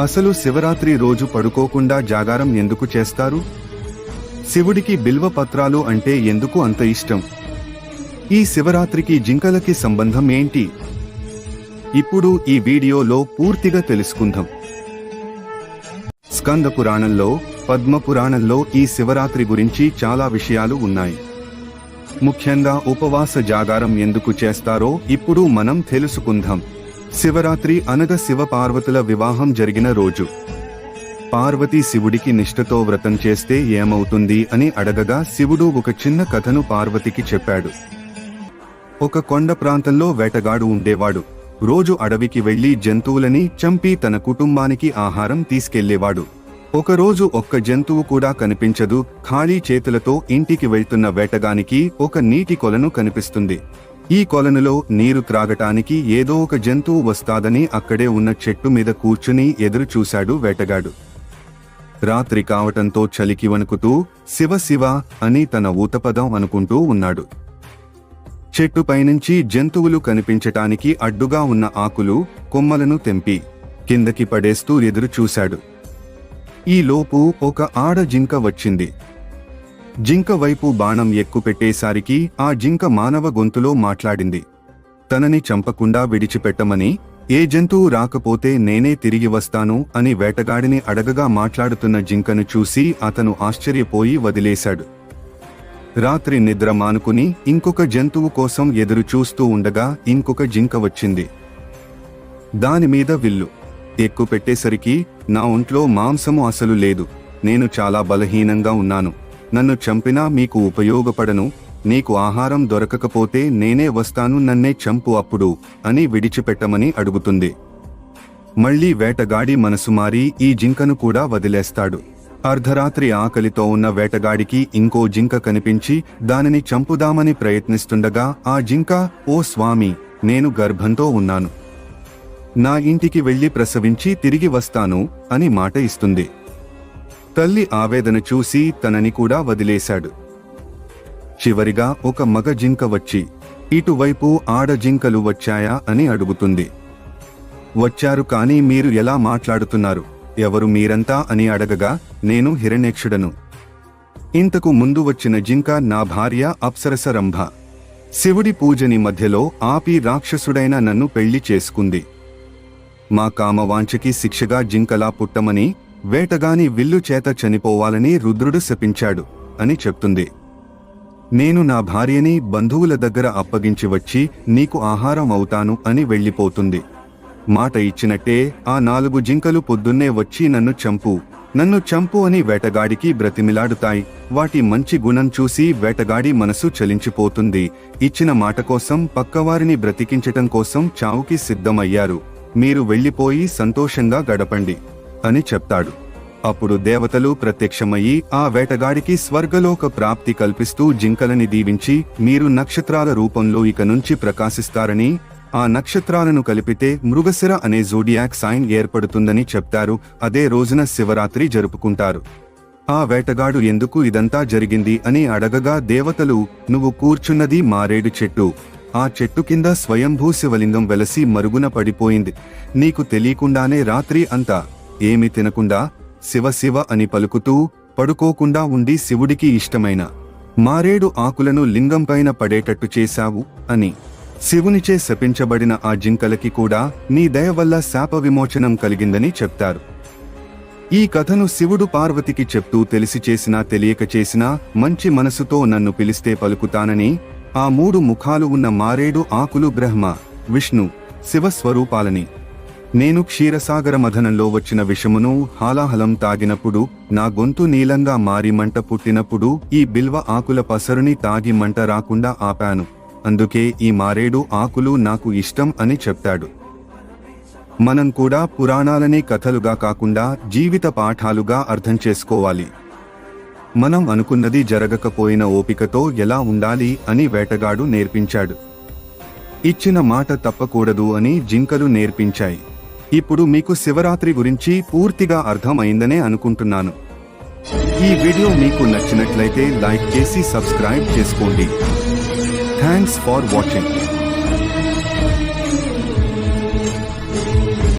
అసలు శివరాత్రి రోజు పడుకోకుండా జాగారం ఎందుకు చేస్తారు? శివుడికి బిల్వ పత్రాలు అంటే ఎందుకు అంత ఇష్టం? ఈ శివరాత్రికి జింకలకి సంబంధం ఏంటి? ఇప్పుడు ఈ వీడియోలో పూర్తిగా తెలుసుకుందాం. స్కంద పురాణంలో పద్మ పురాణంలో ఈ శివరాత్రి గురించి చాలా విషయాలు ఉన్నాయి. ముఖ్యంగా ఉపవాస జాగారం ఎందుకు చేస్తారో ఇప్పుడు మనం తెలుసుకుందాం. శివరాత్రి అనగా శివపార్వతుల వివాహం జరిగిన రోజు. పార్వతి శివుడికి నిష్ఠతో వ్రతం చేస్తే ఏమవుతుంది అని అడగగా శివుడు ఒక చిన్న కథను పార్వతికి చెప్పాడు. ఒక కొండ ప్రాంతంలో వేటగాడు ఉండేవాడు. రోజు అడవికి వెళ్ళి జంతువులని చంపి తన కుటుంబానికి ఆహారం తీసుకెళ్ళేవాడు. ఒకరోజు ఒక్క జంతువు కూడా కనిపించదు ఖాళీ చేతులతో ఇంటికి వెళ్తున్న వేటగానికి ఒక నీటి కొలను కనిపిస్తుంది. ఈ కొలనులో నీరు త్రాగటానికి ఏదో ఒక జంతువు వస్తాదని అక్కడే ఉన్న చెట్టు మీద కూర్చుని ఎదురు చూశాడు వేటగాడు. రాత్రి కావటంతో చలికి వణుకుతూ శివ శివ అని తన ఊతపదం అనుకుంటూ ఉన్నాడు. చెట్టు పైనుంచి జంతువులు కనిపించటానికి అడ్డుగా ఉన్న ఆకులు కొమ్మలను తెంపి కిందకి పడేస్తూ ఎదురు చూశాడు ఈ లోపు ఒక ఆడ జింక వచ్చింది. జింక వైపు బాణం ఎక్కుపెట్టేసరికి ఆ జింక మానవ గొంతులో మాట్లాడింది. తనని చంపకుండా విడిచిపెట్టమని ఏ జంతువు రాకపోతే నేనే తిరిగి వస్తాను అని వేటగాడిని అడగగా మాట్లాడుతున్న జింకను చూసి అతను ఆశ్చర్యపోయి వదిలేశాడు. రాత్రి నిద్ర మానుకుని ఇంకొక జంతువు కోసం ఎదురు చూస్తూ ఉండగా ఇంకొక జింక వచ్చింది. దానిమీద విల్లు. ఎక్కుపెట్టేసరికి నా ఒంట్లో మాంసము అసలు లేదు. నేను చాలా బలహీనంగా ఉన్నాను. నన్ను చంపినా మీకు ఉపయోగపడను నీకు ఆహారం దొరకకపోతే నేనే వస్తాను నన్నే చంపు అప్పుడు అని విడిచిపెట్టమని అడుగుతుంది. మళ్ళీ వేటగాడి మనసు మారి ఈ జింకను కూడా వదిలేస్తాడు. అర్ధరాత్రి ఆకలితో ఉన్న వేటగాడికి ఇంకో జింక కనిపించి దానిని చంపుదామని ప్రయత్నిస్తుండగా ఆ జింక ఓ స్వామి నేను గర్భంతో ఉన్నాను. నా ఇంటికి వెళ్ళి ప్రసవించి తిరిగి వస్తాను అని మాట ఇస్తుంది. తల్లి ఆవేదన చూసి తనని కూడా వదిలేశాడు. చివరిగా ఒక మగ జింక వచ్చి ఇటువైపు ఆడ జింకలు వచ్చాయా? అని అడుగుతుంది. వచ్చారు కానీ మీరు ఎలా మాట్లాడుతున్నారు? ఎవరు మీరంతా? అని అడగగా నేను హిరణ్యక్షుడను. ఇంతకు ముందు వచ్చిన జింక నా భార్య అప్సరస రంభ శివుడి పూజని మధ్యలో ఆపి రాక్షసుడైన నన్ను పెళ్ళి చేసుకుంది. మా కామవాంఛకి శిక్షగా జింకలా పుట్టమని వేటగాని విల్లు చేత చనిపోవాలని రుద్రుడు శపించాడు అని చెప్తుంది. నేను నా భార్యని బంధువుల దగ్గర అప్పగించి వచ్చి నీకు ఆహారం అవుతాను అని వెళ్ళిపోతుంది. మాట ఇచ్చినట్టే ఆ నాలుగు జింకలు పొద్దున్నే వచ్చి నన్ను చంపు నన్ను చంపు అని వేటగాడికి బ్రతిమిలాడుతాయి. వాటి మంచి గుణం చూసి వేటగాడి మనసు చలించిపోతుంది. ఇచ్చిన మాట కోసం పక్కవారిని బ్రతికించటం కోసం చావుకి సిద్ధమయ్యారు. మీరు వెళ్ళిపోయి సంతోషంగా గడపండి. అని చెప్తాడు. అప్పుడు దేవతలు ప్రత్యక్షమయ్యి ఆ వేటగాడికి స్వర్గలోక ప్రాప్తి కల్పిస్తూ జింకలని దీవించి మీరు నక్షత్రాల రూపంలో ఇక నుంచి ప్రకాశిస్తారని ఆ నక్షత్రాలను కలిపితే మృగశిర అనే జోడియాక్ సైన్ ఏర్పడుతుందని చెప్తారు. అదే రోజున శివరాత్రి జరుపుకుంటారు. ఆ వేటగాడు ఎందుకు ఇదంతా జరిగింది అని అడగగా దేవతలు నువ్వు కూర్చున్నది మారేడు చెట్టు. ఆ చెట్టు కింద స్వయంభూ శివలింగం వెలసి మరుగున పడిపోయింది. నీకు తెలియకుండానే రాత్రి అంతా ఏమి తినకుండా శివ శివ అని పలుకుతూ పడుకోకుండా ఉండి శివుడికి ఇష్టమైన మారేడు ఆకులను లింగంపైన పడేటట్టు చేశావు అని. శివునిచే శపించబడిన ఆ జింకలకి కూడా నీ దయ వల్ల శాప విమోచనం కలిగిందని చెప్తారు. ఈ కథను శివుడు పార్వతికి చెప్తూ తెలిసి చేసినా తెలియక చేసినా మంచి మనసుతో నన్ను పిలిస్తే పలుకుతానని ఆ మూడు ముఖాలు ఉన్న మారేడు ఆకులు బ్రహ్మ విష్ణు శివస్వరూపాలని. నేను క్షీరసాగర మథనంలో వచ్చిన విషమును హాలాహలం తాగినప్పుడు నా గొంతు నీలంగా మారి మంట పుట్టినప్పుడు ఈ బిల్వ ఆకుల పసరుని తాగి మంట రాకుండా ఆపాను. అందుకే ఈ మారేడు ఆకులు నాకు ఇష్టం అని చెప్తాడు. మనం కూడా పురాణాలనే కథలుగా కాకుండా జీవిత పాఠాలుగా అర్థం చేసుకోవాలి. మనం అనుకున్నది జరగకపోయిన ఓపికతో ఎలా ఉండాలి అని వేటగాడు నేర్పించాడు. ఇచ్చిన మాట తప్పకూడదు అని జింకలు నేర్పించాయి. ఇప్పుడు మీకు శివరాత్రి గురించి పూర్తిగా అర్థం అయిందనే అనుకుంటున్నాను. ఈ వీడియో మీకు నచ్చినట్లయితే లైక్ చేసి సబ్స్క్రైబ్ చేసుకోండి. Thanks for watching.